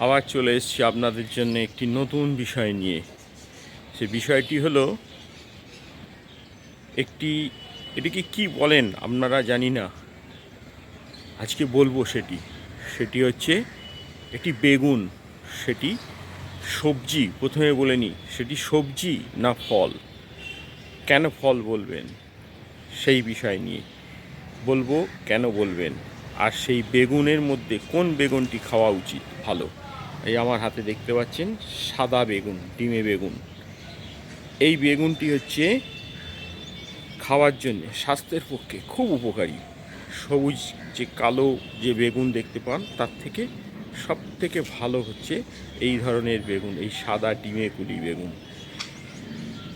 আবার চলে এসেছি আপনাদের জন্য একটি নতুন বিষয় নিয়ে। সে বিষয়টি হলো, একটি, এটিকে কি বলেন আপনারা জানি না। আজকে বলব সেটি। সেটি হচ্ছে, একটি বেগুন, সেটি সবজি, প্রথমে বলে নিই, সেটি সবজি না ফল? কেন ফল বলবেন? সেই বিষয় নিয়ে বলব কেন বলবেন? আর সেই বেগুনের মধ্যে কোন বেগুনটি খাওয়া উচিত ভালো? এই আমার হাতে দেখতে পাচ্ছেন সাদা বেগুন, ডিমে বেগুন। এই বেগুনটি হচ্ছে খাওয়ার জন্য, স্বাস্থ্যের পক্ষে খুব উপকারী। সবুজ যে কালো যে বেগুন দেখতে পান, তার থেকে সব থেকে ভালো হচ্ছে এই ধরনের বেগুন, এই সাদা ডিমে কুলি বেগুন।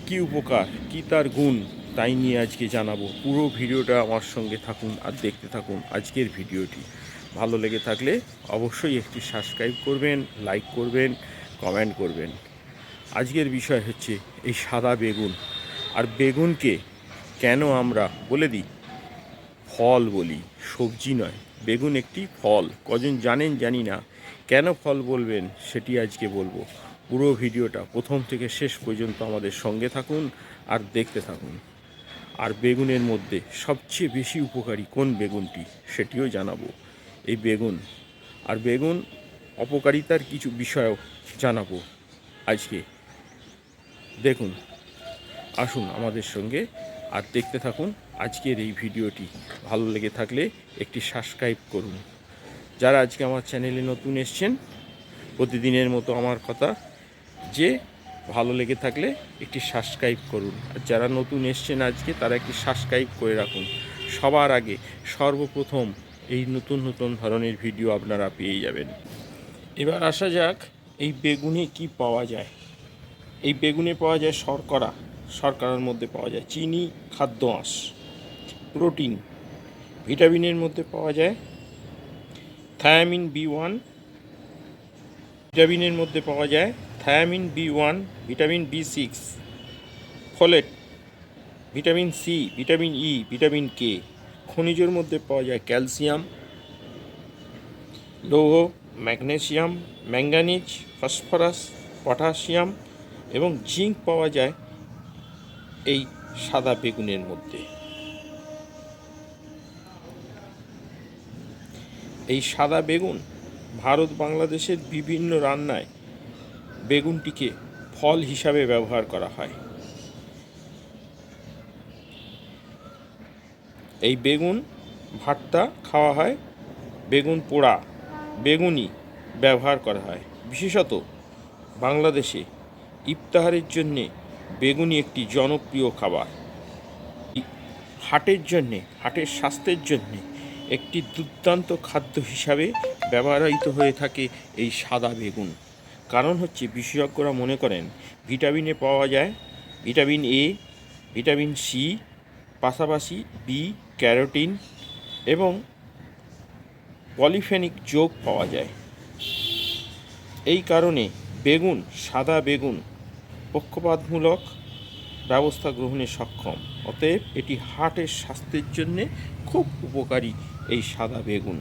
কি উপকার, কি তার গুণ, তাই নিয়ে আজকে জানাব। পুরো ভিডিওটা আমার সঙ্গে থাকুন আর দেখতে থাকুন আজকের ভিডিওটি। ভালো লেগে থাকলে অবশ্যই একটি সাবস্ক্রাইব করবেন লাইক করবেন কমেন্ট করবেন। আজকের বিষয় হচ্ছে এই সাদা বেগুন। আর বেগুনকে কেন আমরা বলে দিই? ফল বলি, সবজি নয়। বেগুন একটি ফল। কজন জানেন জানি না। কেন ফল বলবেন সেটি আজকে বলব। পুরো ভিডিওটা প্রথম থেকে শেষ পর্যন্ত আমাদের সঙ্গে থাকুন আর দেখতে থাকুন। আর বেগুনের মধ্যে সবচেয়ে বেশি উপকারী কোন বেগুনটি সেটিও জানাব। এই বেগুন। আর বেগুন অপকারিতার কিছু বিষয়ও জানাব আজকে। দেখুন, আসুন আমাদের সঙ্গে আর দেখতে থাকুন আজকের এই ভিডিওটি। ভালো লেগে থাকলে একটি সাবস্ক্রাইব করুন। যারা আজকে আমার চ্যানেলে নতুন এসছেন, প্রতিদিনের মতো আমার কথা যে ভালো লেগে থাকলে একটি সাবস্ক্রাইব করুন। আর যারা নতুন এসছেন আজকে, তারা একটি সাবস্ক্রাইব করে রাখুন। সবার আগে সর্বপ্রথম এই নতুন নতুন ধরনের ভিডিও আপনারা পেয়ে যাবেন। এবার আসা যাক, এই বেগুনে কি পাওয়া যায়? এই বেগুনে পাওয়া যায় শর্করা। শর্করার মধ্যে পাওয়া যায় চিনি, খাদ্য আঁশ প্রোটিন ভিটামিনের মধ্যে পাওয়া যায় থায়ামিন বি ওয়ান ভিটামিনের মধ্যে পাওয়া যায় thiamine B one vitamin B six folate vitamin C vitamin E vitamin K খনিজের মধ্যে পাওয়া যায় ক্যালসিয়াম, লৌহ, ম্যাগনেসিয়াম, ম্যাঙ্গানিজ, ফসফরাস, পটাশিয়াম এবং জিঙ্ক পাওয়া যায় এই সাদা বেগুনের মধ্যে। এই সাদা বেগুন ভারত বাংলাদেশের বিভিন্ন রান্নায় বেগুনটিকে ফল হিসাবে ব্যবহার করা হয়। এই বেগুন ভাতটা খাওয়া হয় বেগুন পোড়া, বেগুনি ব্যবহার করা হয়। বিশেষত বাংলাদেশে ইফতাহারের জন্যে বেগুনি একটি জনপ্রিয় খাবার। হাটের জন্যে, হাটের স্বাস্থ্যের জন্যে একটি দুর্দান্ত খাদ্য হিসাবে ব্যবহৃত হয়ে থাকে এই সাদা বেগুন। কারণ হচ্ছে বিশেষজ্ঞরা মনে করেন, ভিটামিনে পাওয়া যায়, ভিটামিন এ, ভিটামিন সি, পাশাপাশি বি ক্যারোটিন এবং পলিফেনিক যোগ পাওয়া যায়। এই কারণে বেগুন, সাদা বেগুন পক্ষপাতমূলক ব্যবস্থা গ্রহণে সক্ষম। অতএব এটি হার্টের স্বাস্থ্যের জন্যে খুব উপকারী এই সাদা বেগুন।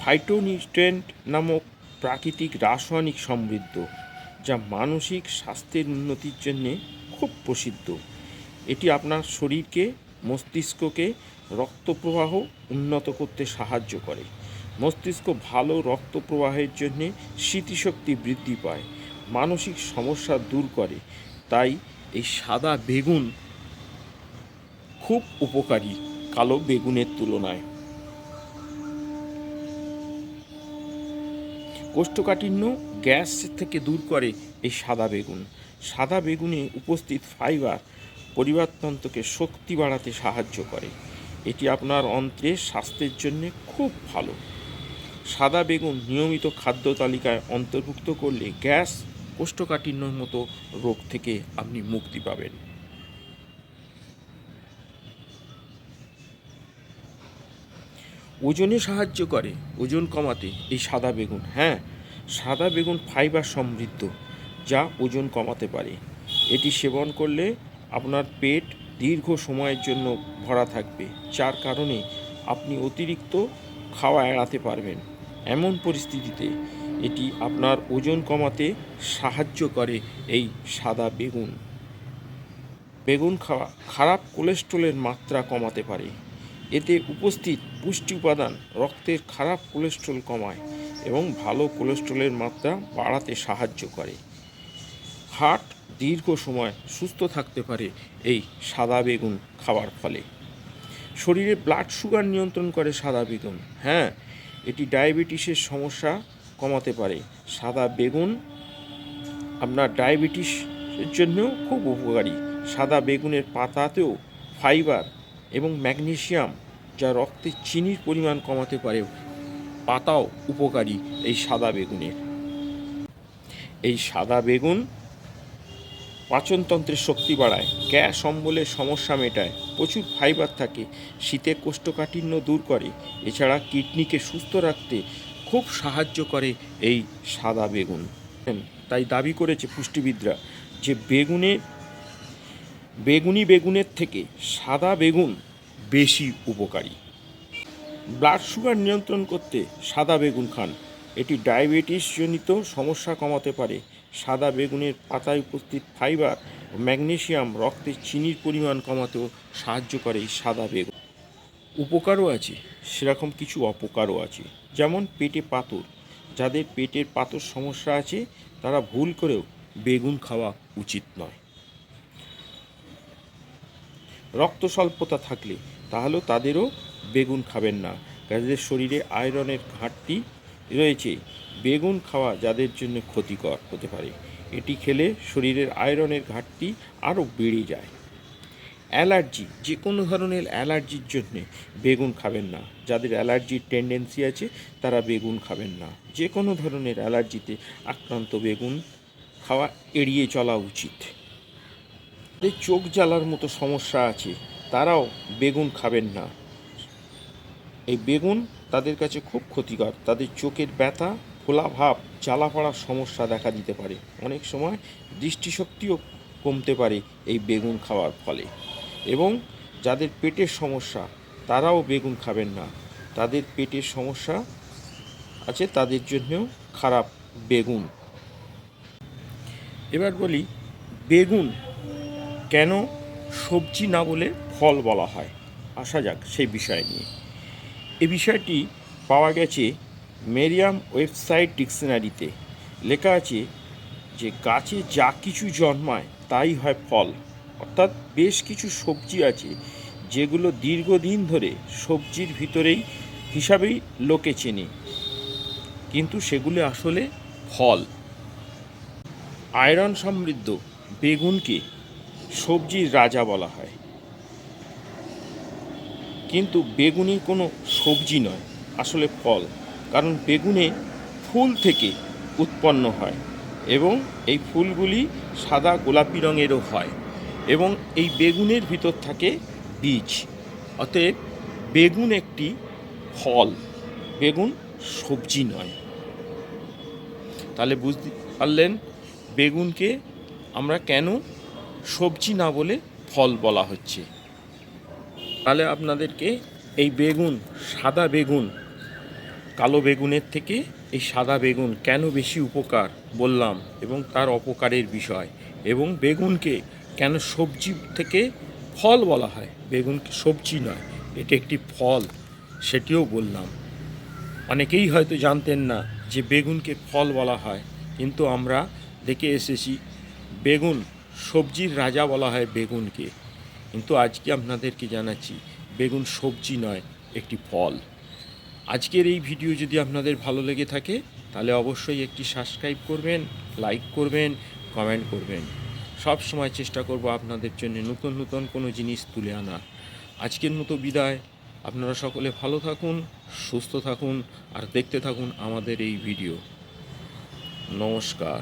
ফাইটোনিউট্রেন্ট নামক প্রাকৃতিক রাসায়নিক সমৃদ্ধ, যা মানসিক স্বাস্থ্যের উন্নতির জন্যে খুব প্রসিদ্ধ। এটি আপনার শরীরকে মস্তিষ্ককে রক্ত প্রবাহ উন্নত করতে সাহায্য করে। মস্তিষ্ক ভালো রক্ত প্রবাহের জন্যে স্মৃতিশক্তি বৃদ্ধি পায়, মানসিক সমস্যা দূর করে। তাই এই সাদা বেগুন খুব উপকারী কালো বেগুনের তুলনায়। কোষ্ঠকাঠিন্য গ্যাস থেকে দূর করে এই সাদা বেগুন। সাদা বেগুনে উপস্থিত ফাইবার পরিবারতন্ত্রকে শক্তি বাড়াতে সাহায্য করে। এটি আপনার অন্ত্রের স্বাস্থ্যের জন্য খুব ভালো। সাদা বেগুন নিয়মিত খাদ্য তালিকায় অন্তর্ভুক্ত করলে গ্যাস কোষ্ঠকাঠিন্যর মতো রোগ থেকে আপনি মুক্তি পাবেন। ওজনে সাহায্য করে, ওজন কমাতে এই সাদা বেগুন। হ্যাঁ সাদা বেগুন ফাইবার সমৃদ্ধ, যা ওজন কমাতে পারে। এটি সেবন করলে আপনার পেট দীর্ঘ সময়ের জন্য ভরা থাকবে। যার কারণে আপনি অতিরিক্ত খাওয়া এড়াতে পারবেন। এমন পরিস্থিতিতে এটি আপনার ওজন কমাতে সাহায্য করে এই সাদা বেগুন। বেগুন খাওয়া খারাপ কোলেস্ট্রলের মাত্রা কমাতে পারে। এতে উপস্থিত পুষ্টি উপাদান রক্তের খারাপ কোলেস্ট্রল কমায় এবং ভালো কোলেস্ট্রলের মাত্রা বাড়াতে সাহায্য করে। হার্ট দীর্ঘ সময় সুস্থ থাকতে পারে এই সাদা বেগুন খাওয়ার ফলে। শরীরে ব্লাড সুগার নিয়ন্ত্রণ করে সাদা বেগুন। হ্যাঁ এটি ডায়াবেটিসের সমস্যা কমাতে পারে। সাদা বেগুন আপনার ডায়াবেটিসের জন্যও খুব উপকারী। সাদা বেগুনের পাতাতেও ফাইবার এবং ম্যাগনেশিয়াম যা রক্তে চিনির পরিমাণ কমাতে পারে, পাতাও উপকারী এই সাদা বেগুনের। এই সাদা বেগুন পাচনতন্ত্রের শক্তি বাড়ায়, গ্যাস অম্বলের সমস্যা মেটায়, প্রচুর ফাইবার থাকে, শীতে কোষ্ঠকাঠিন্য দূর করে, এছাড়া কিডনিকে সুস্থ রাখতে খুব সাহায্য করে এই সাদা বেগুন। তাই দাবি করেছে পুষ্টিবিদরা যে বেগুনে, বেগুনি বেগুনের থেকে সাদা বেগুন বেশি উপকারী। ব্লাড সুগার নিয়ন্ত্রণ করতে সাদা বেগুন খান। এটি ডায়াবেটিস জনিত সমস্যা কমাতে পারে। সাদা বেগুনের পাতায় উপস্থিত ফাইবার ও ম্যাগনেসিয়াম রক্তে চিনির পরিমাণ কমাতেও সাহায্য করে এই সাদা বেগুন। উপকারও আছে, সেরকম কিছু অপকারও আছে। যেমন পেটে পাথর, যাদের পেটের পাথর সমস্যা আছে, তারা ভুল করেও বেগুন খাওয়া উচিত নয়। রক্ত স্বল্পতা থাকলে তাহলেও তাদেরও বেগুন খাবেন না। যাদের শরীরে আয়রনের ঘাটতি রয়েছে। বেগুন খাওয়া যাদের জন্য ক্ষতিকর হতে পারে। এটি খেলে শরীরের আয়রনের ঘাটতি আরও বেড়ে যায়। অ্যালার্জি যে কোনো ধরনের অ্যালার্জির জন্যে বেগুন খাবেন না। যাদের অ্যালার্জির টেন্ডেন্সি আছে, তারা বেগুন খাবেন না। যে কোনো ধরনের অ্যালার্জিতে আক্রান্ত বেগুন খাওয়া এড়িয়ে চলা উচিত। চোখ জ্বালার মতো সমস্যা আছে, তারাও বেগুন খাবেন না। এই বেগুন তাদের কাছে খুব ক্ষতিকর। তাদের চোখের ব্যথা, ফোলা ভাব, জ্বালা পড়ার সমস্যা দেখা দিতে পারে। অনেক সময় দৃষ্টিশক্তিও কমতে পারে এই বেগুন খাওয়ার ফলে। এবং যাদের পেটের সমস্যা, তারাও বেগুন খাবেন না। তাদের পেটের সমস্যা আছে, তাদের জন্যও খারাপ বেগুন। এবার বলি, বেগুন কেন সবজি না বলে ফল বলা হয়? আসা যাক সেই বিষয় নিয়ে। এ বিষয়টি পাওয়া গেছে মেরিয়াম ওয়েবসাইট ডিকশনারিতে। লেখা আছে যে, গাছে যা কিছু জন্মায় তাই হয় ফল। অর্থাৎ বেশ কিছু সবজি আছে যেগুলো দীর্ঘদিন ধরে সবজির ভিতরেই হিসাবেই লোকে চেনে। কিন্তু সেগুলো আসলে ফল। আয়রন সমৃদ্ধ বেগুনকে সবজির রাজা বলা হয়। কিন্তু বেগুনি কোনো সবজি নয়, আসলে ফল। কারণ বেগুনে ফুল থেকে উৎপন্ন হয় এবং এই ফুলগুলি সাদা গোলাপি রঙেরও হয় এবং এই বেগুনের ভিতর থাকে বীজ। অতএব বেগুন একটি ফল, বেগুন সবজি নয়। তাহলে বুঝতে পারলেন বেগুনকে আমরা কেন সবজি না বলে ফল বলা হচ্ছে। তাহলে আপনাদেরকে এই বেগুন, সাদা বেগুন, কালো বেগুনের থেকে এই সাদা বেগুন কেন বেশি উপকার বললাম এবং তার অপকারের বিষয় এবং বেগুনকে কেন সবজি থেকে ফল বলা হয়। বেগুনকে সবজি নয়, এটি একটি ফল, সেটিও বললাম। অনেকেই হয়তো জানতেন না যে বেগুনকে ফল বলা হয়, কিন্তু আমরা দেখে এসেছি বেগুন সবজির রাজা বলা হয় বেগুনকে। কিন্তু আজকে আপনাদেরকে জানাচ্ছি, বেগুন সবজি নয়, একটি ফল। আজকের এই ভিডিও যদি আপনাদের ভালো লেগে থাকে, তাহলে অবশ্যই একটি সাবস্ক্রাইব করবেন লাইক করবেন কমেন্ট করবেন। সব সময় চেষ্টা করব আপনাদের জন্য নতুন নতুন কোনো জিনিস তুলে আনার আজকের মতো বিদায়। আপনারা সকলে ভালো থাকুন, সুস্থ থাকুন, আর দেখতে থাকুন আমাদের এই ভিডিও। নমস্কার।